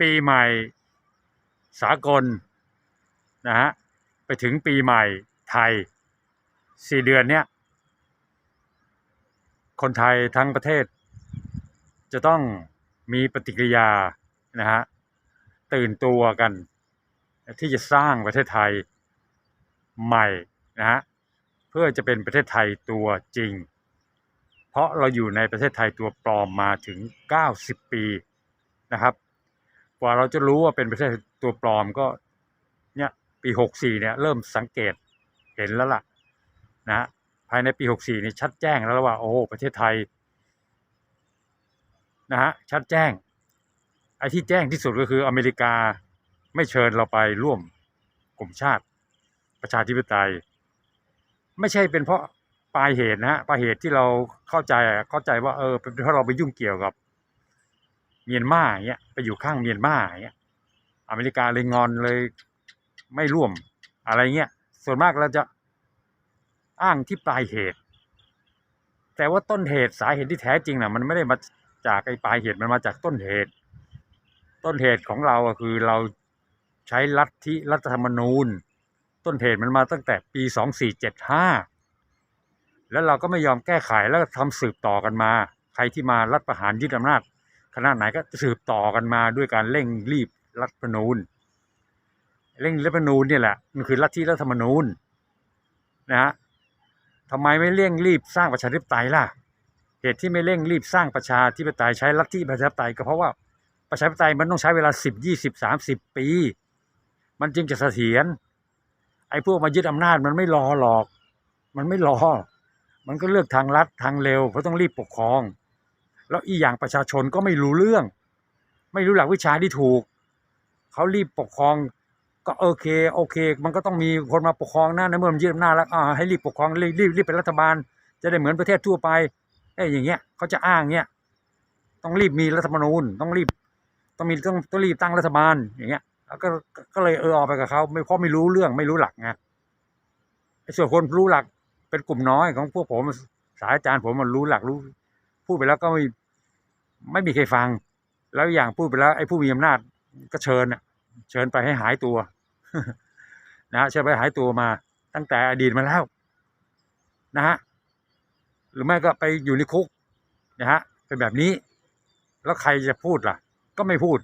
ปีใหม่สากลนะฮะไปถึงปีใหม่ไทยสี่เดือนเนี้ยคนไทยทั้งประเทศ จะต้องมีปฏิกิริยานะฮะตื่นตัวกัน ที่จะสร้างประเทศไทยใหม่นะฮะเพื่อจะเป็นประเทศไทยตัวจริง เพราะเราอยู่ในประเทศไทยตัวปลอมมาถึง 90 ปีนะครับ ว่าเราจะรู้ว่าเป็นประเทศตัวปลอมก็เนี่ยปี64เนี่ยเริ่มสังเกตเห็นแล้วล่ะนะฮะภายในปี64นี่ชัดแจ้งแล้วว่าโอ้ประเทศไทยนะฮะชัดแจ้งไอ้ที่แจ้งที่สุดก็คืออเมริกาไม่เชิญเราไปร่วมกลุ่มชาติประชาธิปไตย ไม่ใช่เป็นเพราะปลายเหตุนะฮะปลายเหตุที่เราเข้าใจเข้าใจว่าเออเป็นเพราะเราไปยุ่งเกี่ยวกับ เมียนมาอย่างเงี้ยไปอยู่ข้างเมียนมาอย่างเงี้ย อเมริกาเลยงอนเลยไม่ร่วมอะไรเงี้ย ส่วนมากเราจะอ้างที่ปลายเหตุ แต่ว่าต้นเหตุสาเหตุที่แท้จริงน่ะ มันไม่ได้มาจากไอ้ปลายเหตุมันมาจากต้นเหตุ ต้นเหตุของเราก็คือเราใช้ลัทธิรัฐธรรมนูญ ต้นเหตุมันมาตั้งแต่ปีสองสี่เจ็ดห้าแล้วเราก็ไม่ยอมแก้ไขแล้วทำสืบต่อกันมา ใครที่มารัฐประหารยึดอำนาจ ขนาดไหนก็สืบต่อกันมาด้วยการเร่งรีบรัฐธรรมนูญเร่งรัฐธรรมนูญเนี่ยแหละมันคือลัทธิรัฐธรรมนูญนะฮะทำไมไม่เร่งรีบสร้างประชาธิปไตยล่ะ เหตุที่ไม่เร่งรีบสร้างประชาธิปไตยใช้ลัทธิประชาธิปไตยก็เพราะว่าประชาธิปไตยมันต้องใช้เวลาสิบยี่สิบสามสิบปี มันจึงจะเสถียรไอ้พวกมายึดอำนาจมันไม่รอหรอก มันไม่รอ มันก็เลือกทางลัดทางเร็วเพราะต้องรีบปกครอง แล้วอีกอย่างประชาชนก็ไม่รู้เรื่อง ไม่รู้หลักวิชาที่ถูก เขารีบปกครองก็โอเคโอเค มันก็ต้องมีคนมาปกครองนะในเมื่อมันยึดอำนาจแล้วอ่าให้รีบปกครองรีบรีบรีบเป็นรัฐบาล จะได้เหมือนประเทศทั่วไปไอ้อย่างเงี้ยเขาจะอ้างเงี้ยต้องรีบมีรัฐธรรมนูญต้องรีบต้องมีต้องต้องรีบตั้งรัฐบาลอย่างเงี้ยแล้วก็ก็ก็เลยเออออกไปกับเขาไม่เพราะไม่รู้เรื่องไม่รู้หลักไงไอ้ส่วนคนรู้หลักเป็นกลุ่มน้อยของพวกผมสายอาจารย์ผมมันรู้หลักรู้ พูดไปแล้วก็ไม่ไม่มีใครฟัง แล้วอย่างพูดไปแล้ว ไอ้ผู้มีอำนาจก็เชิญน่ะเชิญไปให้หายตัวนะฮะเชิญไปหายตัวมา ตั้งแต่อดีตมาแล้ว นะฮะหรือไม่ก็ไปอยู่ในคุกนะฮะเป็นแบบนี้ แล้วใครจะพูดล่ะ ก็ไม่พูด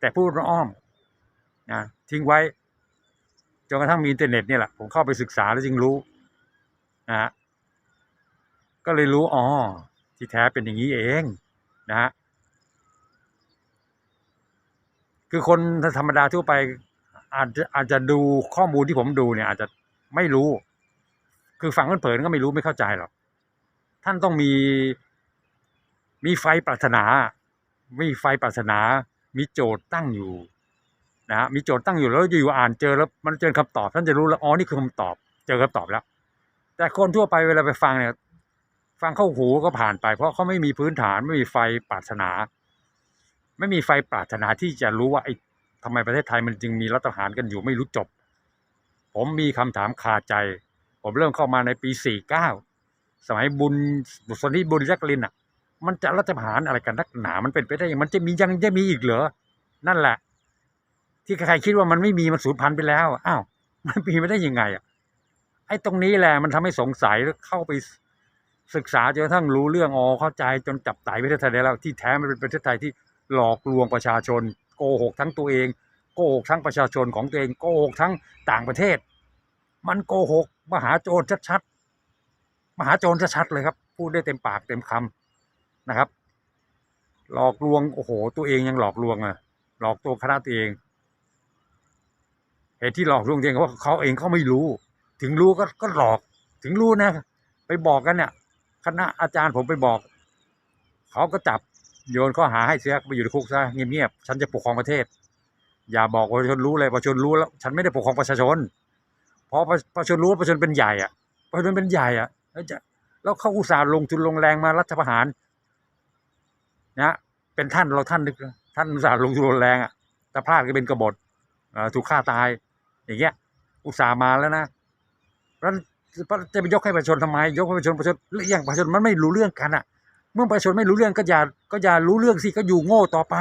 แต่พูดอ้อมนะทิ้งไว้จนกระทั่งมีอินเทอร์เน็ตเนี่ยแหละผมเข้าไปศึกษาแล้วจึงรู้นะฮะก็เลยรู้อ๋อ ที่แท้เป็นอย่างนี้เองนะฮะคือคนธรรมดาทั่วไป อาจจะอาจจะดูข้อมูลที่ผมดูเนี่ย อาจจะไม่รู้ คือฟังเผินๆก็ไม่รู้ไม่เข้าใจหรอกท่านต้องมี มีไฟปรารถนา มีไฟปรารถนา มีโจทย์ตั้งอยู่นะฮะมีโจทย์ตั้งอยู่แล้วอยู่อ่านเจอแล้วมันเจอคำตอบ ท่านจะรู้แล้วอ๋อนี่คือคำตอบ เจอคำตอบแล้ว แต่คนทั่วไปเวลาไปฟังเนี่ย ฟังเข้าหูก็ผ่านไป เพราะเขาไม่มีพื้นฐานไม่มีไฟปรารถนา ไม่มีไฟปรารถนาที่จะรู้ว่าไอ้ทำไมประเทศไทยมันจึงมีรัฐประหารกันอยู่ไม่รู้จบ ผมมีคำถามคาใจ ผมเริ่มเข้ามาในปี 49 สมัยบุญบุษนิบุญยักลินอะ มันจะรัฐประหารอะไรกันนักหนา มันเป็นไปได้ยังมันจะมียังจะมีอีกเหรอ นั่นแหละ ที่ใครคิดว่ามันไม่มีมันสูญพันธุ์ไปแล้ว อ้าว มันมีไม่ได้ยังไงอะ ไอ้ตรงนี้แหละมันทำให้สงสัยแล้วเข้าไป ศึกษาจนกระทั่งรู้เรื่องอ๋อเข้าใจจนจับไตประเทศไทยได้แล้วที่แท้มันเป็นประเทศไทยที่หลอกลวงประชาชน โกหกทั้งตัวเองโกหกทั้งประชาชนของตัวเองโกหกทั้งต่างประเทศ มันโกหกมหาโจรชัดๆมหาโจรชัดๆเลยครับ พูดได้เต็มปากเต็มคำนะครับ หลอกลวงโอ้โห ตัวเองยังหลอกลวงอะหลอกตัวคณะตัวเองเหตุที่หลอกลวงตัวเองเพราะเขาเองเขาไม่รู้ ถึงรู้ก็ก็หลอกถึงรู้นะ ไปบอกกันเนี่ย คณะอาจารย์ผมไปบอก เขาก็จับโยนข้อหาให้เสียไปอยู่ในคุกซะเงียบๆฉันจะปกครองประเทศ อย่าบอกประชาชนรู้เลยประชาชนรู้แล้ว ฉันไม่ได้ปกครองประชาชนเพราะประชาชนรู้ประชาชนเป็นใหญ่อะประชาชนเป็นใหญ่อะแล้วจะแล้วเขาอุตส่าห์ลงทุนลงแรงมารัฐประหารนะเป็นท่านเราท่านนึกท่านอุตส่าห์ลงทุนลงแรงอะแต่พลาดก็เป็นกบฏเอ่อถูกฆ่าตาย อย่างเงี้ย อุตส่าห์มาแล้วนะแล้ว จะไปยกให้ประชาชนทำไม ยกให้ประชาชนประชาชนเรื่องประชาชนมันไม่รู้เรื่องกันอะเมื่อประชาชนไม่รู้เรื่องก็อย่าก็อย่ารู้เรื่องสิก็อยู่โง่ต่อไป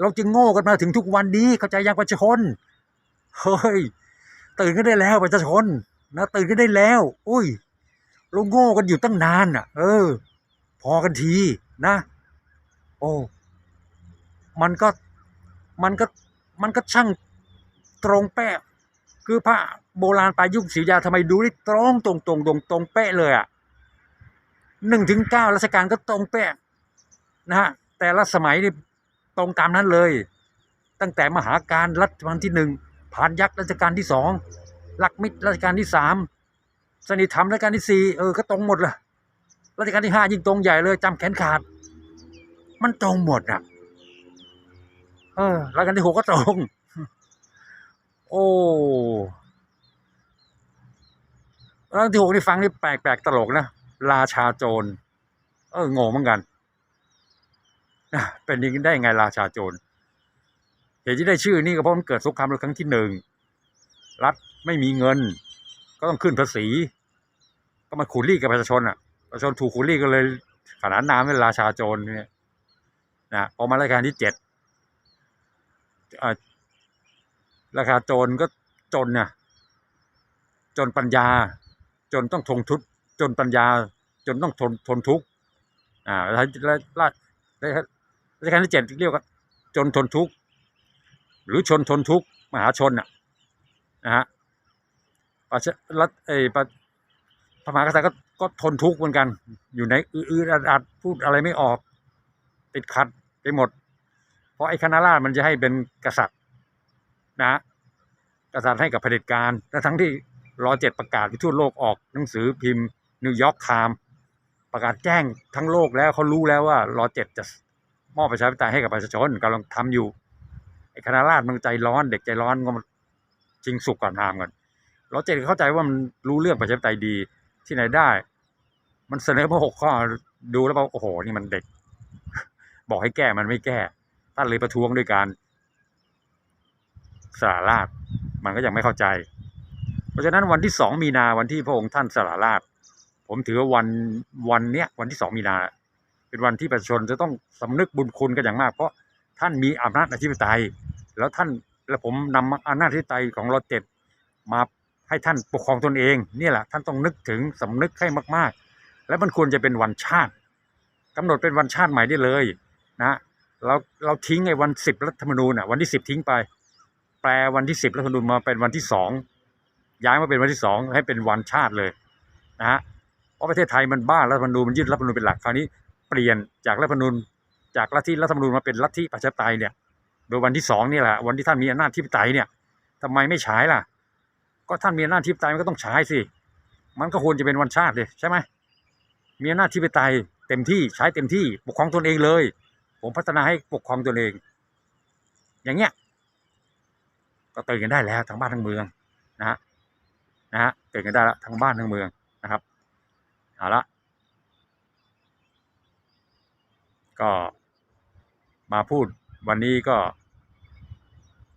เราจึงโง่กันมาถึงทุกวันนี้เข้าใจยังประชาชนเฮ้ยตื่นกันได้แล้วประชาชนนะตื่นกันได้แล้ว อุ้ยเราโง่กันอยู่ตั้งนานอะ เออ พอกันทีนะ โอ้มันก็มันก็มันก็ช่างตรงเป๊ะคือพระ โบราณปลายุคศรีอยุธยาทำไมดูได้ตรงตรงตรงตรงตรงเป๊ะเลยอะหนึ่งถึงเก้ารัชกาลก็ตรงเป๊ะนะฮะแต่ละสมัยนี่ตรงตามนั้นเลย ตั้งแต่มหาการรัชกาลที่หนึ่งผ่านยักษ์รัชกาลที่สองลักมิตรรัชกาลที่สามสนิทธรรมรัชกาลที่สี่เออก็ตรงหมดเลยรัชกาลที่ห้ายิ่งตรงใหญ่เลยจำแขนขาด มันตรงหมดอะเออรัชกาลที่หกก็ตรง โอ้ รัชกาลที่หกนี่ฟังนี่แปลกแปลกตลกนะราชาโจร เอองงเหมือนกันนะเป็นยังนี้ได้ไงราชาโจรเหตุที่ได้ชื่อนี่ก็เพราะมันเกิดสงครามโลกครั้งที่หนึ่งรัฐไม่มีเงิน ก็ต้องขึ้นภาษี ก็มาขูดรีดกับประชาชนอะประชาชนถูกขูดรีดก็เลยขนานนามเป็นราชาโจรเนี่ยนะพอมารัชกาลที่เจ็ดราชาโจรก็จนเนี่ยจนปัญญา จนต้องทนทุกข์จนปัญญา จนต้องทนทนทุกข์อ่าแล้วแล้วรัชกาลที่เจ็ดเรียกว่าจนทนทุกข์หรือชนทนทุกข์มหาชนอะนะฮะประชารัฐเอประพระมหากษัตริย์ก็ก็ทนทุกข์เหมือนกัน อยู่ในอืออัดพูดอะไรไม่ออก ติดขัดไปหมด เพราะไอ้คณะราษฎรมันจะให้เป็นกษัตริย์นะกษัตริย์ให้กับเผด็จการและทั้งที่ รอเจ็ดประกาศไปทั่วโลกออกหนังสือพิมพ์นิวยอร์กไทม์ประกาศแจ้งทั้งโลกแล้วเขารู้แล้วว่ารอเจ็ดจะมอบประชาธิปไตยให้กับประชาชนกำลังทำอยู่ไอ้คณะราษฎรมันใจร้อนเด็กใจร้อนก็มันจริงสุกก่อนทามกันรอเจ็ดเข้าใจว่ามันรู้เรื่องประชาธิปไตยดีที่ไหนได้ มันเสนอมาหกข้อดูแล้วบอกโอ้โหนี่มันเด็ก บอกให้แก้มันไม่แก้ท่านเลยประท้วงด้วยการสละราชมันก็ยังไม่เข้าใจ เพราะฉะนั้นวันที่สองมีนาวันที่พระองค์ท่านสละราช ผมถือว่าวันวันเนี้ยวันที่สองมีนา เป็นวันที่ประชาชนจะต้องสำนึกบุญคุณกันอย่างมาก เพราะท่านมีอำนาจอธิปไตย แล้วท่านและผมนำอำนาจอธิปไตยของรอเจ็ดมาให้ท่านปกครองตนเองเนี่แหละท่านต้องนึกถึงสำนึกให้มากๆ และมันควรจะเป็นวันชาติกำหนดเป็นวันชาติใหม่ได้เลยนะเราเราทิ้งไอ้วันสิบรัฐธรรมนูญอะวันที่สิบทิ้งไป แปลวันที่สิบรัฐธรรมนูญมาเป็นวันที่สอง ย้ายมาเป็นวันที่สองให้เป็นวันชาติเลยนะฮะเพราะประเทศไทยมันบ้ารัฐธรรมนูญมันยึดรัฐธรรมนูญเป็นหลักคราวนี้เปลี่ยนจากรัฐธรรมนูญจากลัทธิรัฐธรรมนูญมาเป็นลัทธิประชาธิปไตยเนี่ยโดยวันที่สองนี่แหละวันที่ท่านมีอำนาจที่ปไตยเนี่ยทำไมไม่ใช้ล่ะ ก็ท่านมีอำนาจที่ปไตยมันก็ต้องใช้สิมันก็ควรจะเป็นวันชาติเลยใช่ไหมมีอำนาจที่ปไตยเต็มที่ใช้เต็มที่ปกครองตนเองเลย ผมพัฒนาให้ปกครองตนเอง อย่างเงี้ยก็ตื่นกันได้แล้วทั้งบ้านทั้งเมืองนะฮะ นะฮะตื่นกันได้แล้วทั้งบ้านทั้งเมืองนะครับเอาละก็มาพูดวันนี้ก็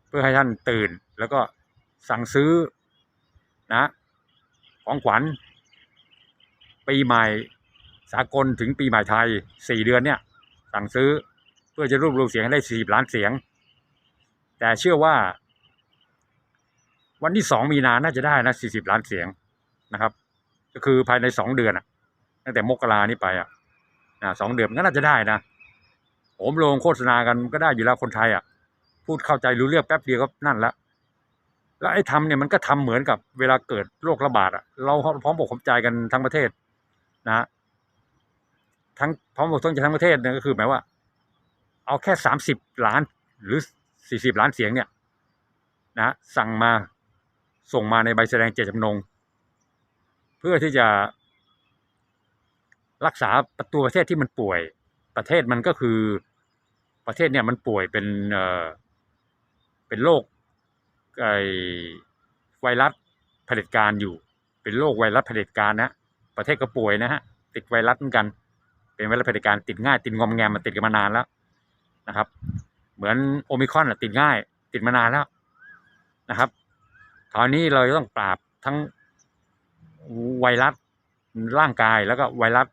เพื่อให้ท่านตื่นแล้วก็สั่งซื้อนะของขวัญ ปีใหม่สากลถึงปีใหม่ไทยสี่เดือนเนี่ย สั่งซื้อเพื่อจะรวบรวมเสียงให้ได้สี่ล้านเสียง แต่เชื่อว่า วันที่สองมีนาน่าจะได้นะสี่สิบล้านเสียงนะครับ ก็คือภายในสองเดือนอะตั้งแต่มกรานี่ไปอะนะสองเดือนก็น่าจะได้นะผมลงโฆษณากันก็ได้อยู่แล้วคนไทยอะ พูดเข้าใจรู้เรื่องแป๊บเดียวก็นั่นละแล้วไอ้ทำเนี่ยมันก็ทำเหมือนกับเวลาเกิดโรคระบาดอะเราพร้อมบอกความใจกันทั้งประเทศนะทั้งพร้อมบอกทั้งทั้งประเทศเนี่ยก็คือหมายว่า เอาแค่สามสิบล้านหรือสี่สิบล้านเสียงเนี่ย นะ สั่งมา ส่งมาในใบแสดงเจตจำนง เพื่อที่จะรักษาประตูประเทศที่มันป่วย ประเทศมันก็คือประเทศเนี่ยมันป่วยเป็นเอ่อเป็นโรคไอไวรัสเผด็จการอยู่ เป็นโรคไวรัสเผด็จการนะประเทศก็ป่วยนะฮะติดไวรัสเหมือนกัน เป็นไวรัสเผด็จการติดง่ายติดงอมแงมมันติดกันมานานแล้วนะครับ เหมือนโอมิครอนอะติดง่าย ติดมานานแล้วนะครับ คราวนี้เราต้องปราบทั้งไวรัสร่างกายแล้วก็ไวรัส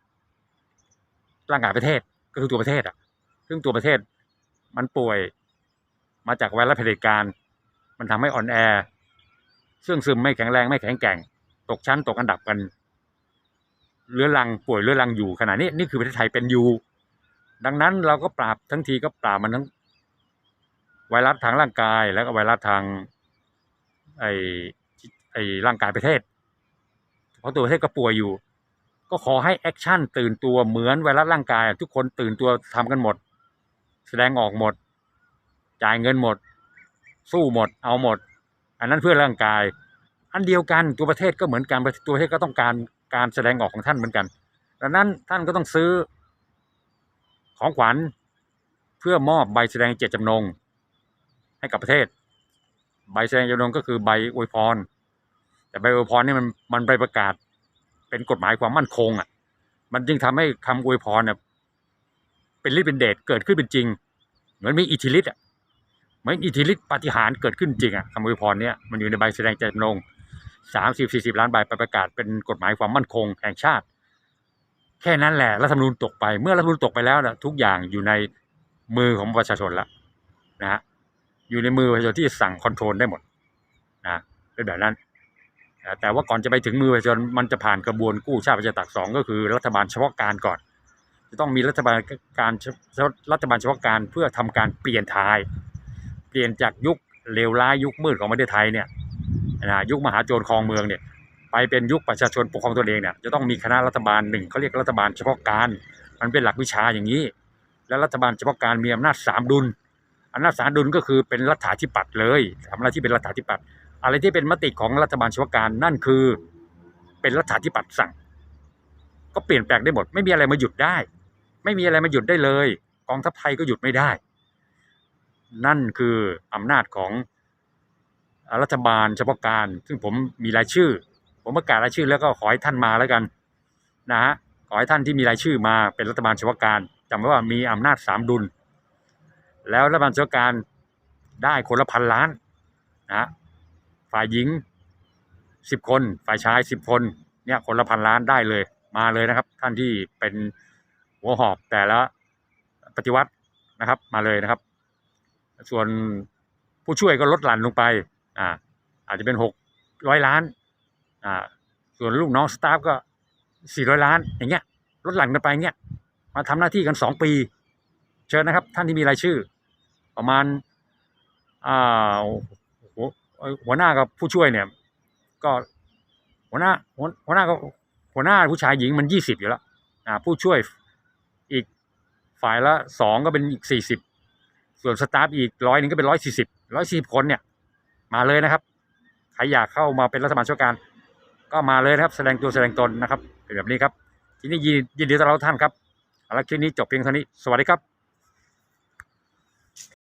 ร่างกายประเทศก็คือตัวประเทศอะ ซึ่งตัวประเทศมันป่วยมาจากไวรัสเผด็จการ มันทำให้อ่อนแอซึ่งซึมไม่แข็งแรงไม่แข็งแกร่ง ตกชั้นตกอันดับกันเรื้อรังป่วยเรื้อรังอยู่ขณะนี้นี่คือประเทศไทยเป็นอยู่ดังนั้นเราก็ปราบทั้งทีก็ปราบมันทั้งไวรัสทางร่างกาย แล้วก็ไวรัสทาง ไอไอร่างกายประเทศ เพราะตัวประเทศก็ป่วยอยู่ ก็ขอให้แอคชั่นตื่นตัวเหมือนไวรัสร่างกาย ทุกคนตื่นตัวทำกันหมด แสดงออกหมด จ่ายเงินหมด สู้หมด เอาหมด อันนั้นเพื่อร่างกาย อันเดียวกันตัวประเทศก็เหมือนกันตัวประเทศก็ต้องการการแสดงออกของท่านเหมือนกันดังนั้นท่านก็ต้องซื้อของขวัญเพื่อมอบใบแสดงเจตจำนงให้กับประเทศ ใบแสดงเจตจำนงก็คือใบอวยพร แต่ใบอวยพรนี่มันมันใบประกาศ เป็นกฎหมายความมั่นคงอะ มันจึงทำให้คำอวยพรเนี่ยเป็นฤทธิ์เป็นเดชเกิดขึ้นเป็นจริง เหมือนมีอิทธิฤทธิ์อะเหมือนอิทธิฤทธิ์ปฏิหารเกิดขึ้นจริงอะคำอวยพรเนี่ยมันอยู่ในใบแสดงเจตจำนงสามสิบสี่สิบล้านใบไปประกาศเป็นกฎหมายความมั่นคงแห่งชาติ แค่นั้นแหละรัฐธรรมนูญตกไปเมื่อรัฐธรรมนูญตกไปแล้วนะทุกอย่างอยู่ในมือของประชาชนแล้วนะฮะ อยู่ในมือประชาชนที่สั่งคอนโทรลได้หมดนะเป็นแบบนั้นแต่ว่าก่อนจะไปถึงมือประชาชนมันจะผ่านกระบวนกู้ชาติประชาตักสองก็คือรัฐบาลเฉพาะการก่อน จะต้องมีรัฐบาลการรัฐบาลเฉพาะการเพื่อทำการเปลี่ยนทาย เปลี่ยนจากยุคเลวร้ายยุคมืดของประเทศไทยเนี่ยนะยุคมหาโจรครองเมืองเนี่ยไปเป็นยุคประชาชนปกครองตนเองเนี่ยจะต้องมีคณะรัฐบาลหนึ่งเขาเรียกรัฐบาลเฉพาะการ มันเป็นหลักวิชาอย่างนี้ แล้วรัฐบาลเฉพาะการมีอำนาจสามดุล อำนาจสามดุลก็คือเป็นรัฐาธิปัตย์เลยทำอะไรที่เป็นรัฐาธิปัตย์อะไรที่เป็นมติของรัฐบาลเฉพาการนั่นคือ เป็นรัฐาธิปัตย์สั่ง ก็เปลี่ยนแปลงได้หมด ไม่มีอะไรมาหยุดได้ ไม่มีอะไรมาหยุดได้เลย กองทัพไทยก็หยุดไม่ได้ นั่นคืออำนาจของรัฐบาลเฉพาะการ ซึ่งผมมีรายชื่อ ผมประกาศรายชื่อแล้วก็ขอให้ท่านมาแล้วกันนะฮะขอให้ท่านที่มีรายชื่อมาเป็นรัฐบาลเฉพาะการจำไว้ว่ามีอำนาจสามดุล แล้วรัฐบาลเฉพาะการได้คนละพันล้านนะฮะฝ่ายหญิงสิบคน ฝ่ายชายสิบคนเนี่ยคนละพันล้านได้เลยมาเลยนะครับ ท่านที่เป็นหัวหอบแต่ละปฏิวัตินะครับมาเลยนะครับ ส่วนผู้ช่วยก็ลดหลั่นลงไปอ่าอาจจะเป็นหกร้อยล้านอ่าส่วนลูกน้องสตาฟก็สี่ร้อยล้านอย่างเงี้ยลดหลั่นกันไปเงี้ยมาทำหน้าที่กันสองปี เชิญนะครับ ท่านที่มีรายชื่อ ประมาณอ่าหัวหัวหน้ากับผู้ช่วยเนี่ย ก็หัวหน้าหัวหน้าก็หัวหน้าผู้ชายหญิงมันยี่สิบอยู่แล้วอ่าผู้ช่วยอีกฝ่ายละสองก็เป็นอีกสี่สิบส่วนสตาฟอีกร้อยนึงก็เป็นร้อยสี่สิบร้อยสี่สิบคนเนี่ย มาเลยนะครับใครอยากเข้ามาเป็นรัฐบาลช่วยการ ก็มาเลยนะครับ แสดงตัวแสดงตนนะครับเป็นแบบนี้ครับ ทีนี่ยินยินดีต้อนรับท่านครับเอาละคลิปนี้จบเพียงเท่านี้ สวัสดีครับ